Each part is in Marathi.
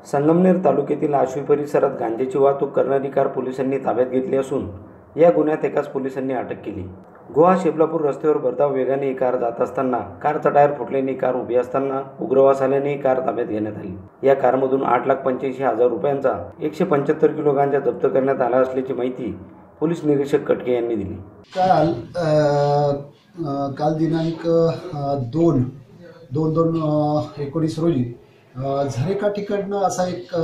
संगमनेर तालुक्यातील आश्वी परिसरात गांजेची वाहतूक करणारी कार पोलिसांनी ताब्यात घेतली असून या गुन्ह्यात एकाच पोलिसांनी अटक केली. गोवा शेबलापूर रस्त्यावर भरधाव वेगाने ही कार जात असताना कारचा टायर फुटल्याने कार उभी असताना उग्रवास आल्याने ही कार ताब्यात घेण्यात आली. या कारमधून आठ लाख पंच्याऐंशी हजार रुपयांचा एकशे पंच्याहत्तर किलो गांजा जप्त करण्यात आला असल्याची माहिती पोलीस निरीक्षक कटके यांनी दिली. काल काल दिनांक दोन दोन दोन एकोणीस रोजी झरेका ठिकाणनं असा एक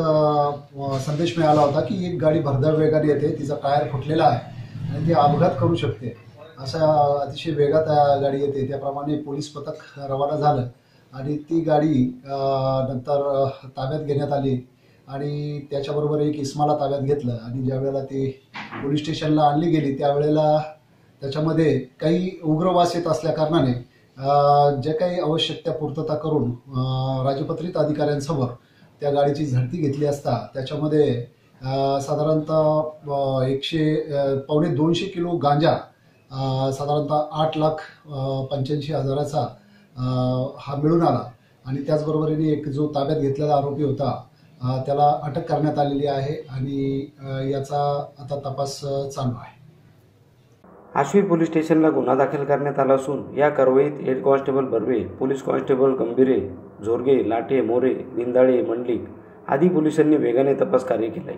संदेश मिळाला होता की एक गाडी भरधाव वेगाने येते तिचा टायर फुटलेला आहे आणि ती अपघात करू शकते. अशा अतिशय वेगात गाडी येते. त्याप्रमाणे पोलीस पथक रवाना झालं आणि ती गाडी नंतर ताब्यात घेण्यात आली आणि त्याच्याबरोबर एक इस्माला ताब्यात घेतलं आणि ज्यावेळेला ती पोलीस स्टेशनला आणली गेली त्यावेळेला त्याच्यामध्ये काही उग्रवास येत असल्या कारणाने जे काही आवश्यक त्या पूर्तता करून राजपत्रित अधिकाऱ्यांसमोर त्या गाडीची झडती घेतली असता त्याच्यामध्ये साधारणतः एकशे पावणे दोनशे किलो गांजा साधारणतः आठ लाख पंच्याऐंशी हजाराचा हा मिळून आला. आणि त्याचबरोबरीने एक जो ताब्यात घेतलेला आरोपी होता त्याला अटक करण्यात आलेली आहे आणि याचा आता तपास चालू आहे. आश्वी पोलीस स्टेशनला गुन्हा दाखल करण्यात आला असून या कारवाईत head constable Barve police constable Gambhire Zorge Late More Dindale Mandlik आदी पोलिसांनी वेगाने तपास कार्य केले